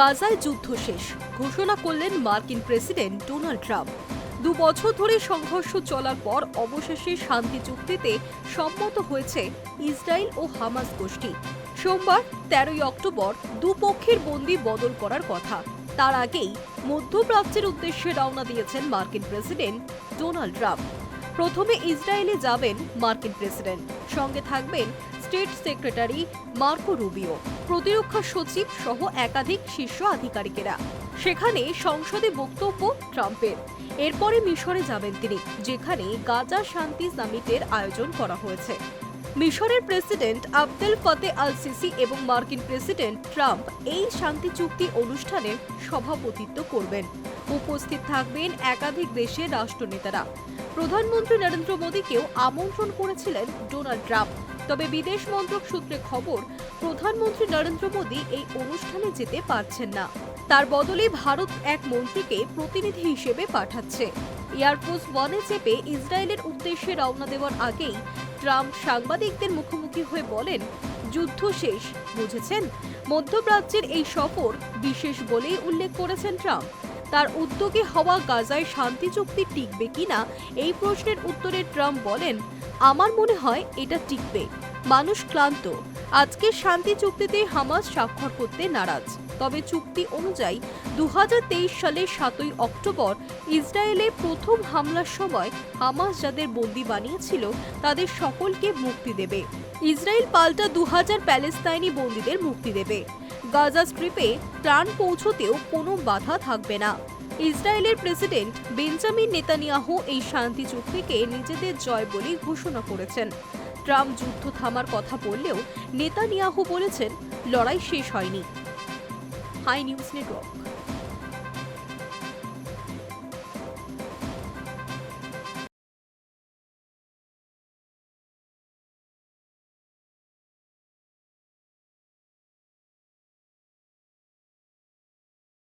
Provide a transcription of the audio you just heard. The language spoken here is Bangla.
গাজায় যুদ্ধ শেষ। ঘোষণা করলেন মার্কিন প্রেসিডেন্ট ডোনাল্ড ট্রাম্প। দু বছর ধরে সংঘর্ষ চলার পর অবশেষে শান্তি চুক্তিতে সম্মত হয়েছে ইসরায়েল ও হামাস গোষ্ঠী। সোমবার তেরোই অক্টোবর দুপক্ষের বন্দি বদল করার কথা। তার আগেই মধ্যপ্রাচ্যের উদ্দেশ্যে রওনা দিয়েছেন মার্কিন প্রেসিডেন্ট ডোনাল্ড ট্রাম্প। প্রথমে ইসরায়েলে যাবেন মার্কিন প্রেসিডেন্ট। সঙ্গে থাকবেন স্টেট সেক্রেটারি মার্কো রুবিও, প্রতিরক্ষা সচিব সহ একাধিক শীর্ষ আধিকারিকেরা। সেখানে সংসদে বক্তব্য ট্রাম্পের। এরপরে মিশরে যাবেন তিনি, যেখানে গাজা শান্তি সামিটের আয়োজন করা হয়েছে। মিশরের প্রেসিডেন্ট আবদেল ফতে আল সিসি এবং মার্কিন প্রেসিডেন্ট ট্রাম্প এই শান্তি চুক্তি অনুষ্ঠানে সভাপতিত্ব করবেন। উপস্থিত থাকবেন একাধিক দেশের রাষ্ট্রনেতারা। প্রধানমন্ত্রী নরেন্দ্র মোদীকেও আমন্ত্রণ করেছিলেন ডোনাল্ড ট্রাম্প। তবে বিদেশ মন্ত্রক সূত্রে খবর, প্রধানমন্ত্রী নরেন্দ্র মোদী এই অনুষ্ঠানে যেতে পারছেন না। তার বদলে ভারত এক মন্ত্রীকে প্রতিনিধি হিসেবে পাঠাচ্ছে। এয়ারফোর্স ওয়ানে চেপে ইসরায়েলের উদ্দেশ্যে রওনা দেওয়ার আগেই ট্রাম্প সাংবাদিকদের মুখোমুখি হয়ে বলেন, যুদ্ধ শেষ। বুঝেছেন? মধ্যপ্রাচ্যের এই সফর বিশেষ বলেই উল্লেখ করেছেন ট্রাম্প। তার উদ্যোগে হওয়া গাজায় শান্তি চুক্তি টিকবে কিনা, এই প্রশ্নের উত্তরে ট্রাম্প বলেন, আমার মনে হয় এটা টিকবে। মানুষ ক্লান্ত। আজকে শান্তি চুক্তিতে হামাস স্বাক্ষর করতে নারাজ। তবে চুক্তি অনুযায়ী দু সালের সাতই অক্টোবর ইসরায়েলে প্রথম হামলার সময় হামাস যাদের বন্দি বানিয়েছিল, তাদের সকলকে মুক্তি দেবে। ইসরায়েল পাল্টা দু হাজার প্যালেস্তাইনি বন্দীদের মুক্তি দেবে। গাজা স্ট্রিপে ত্রাণ পৌঁছতেও কোনো বাধা থাকবে না। ইসরায়েলের প্রেসিডেন্ট বেঞ্জামিন নেতানিয়াহু এই শান্তি চুক্তিকে নিজেদের জয় বলে ঘোষণা করেছেন। ট্রাম্প যুদ্ধ থামার কথা বললেও নেতানিয়াহু বলেছেন লড়াই শেষ হয়নি। Hi news network.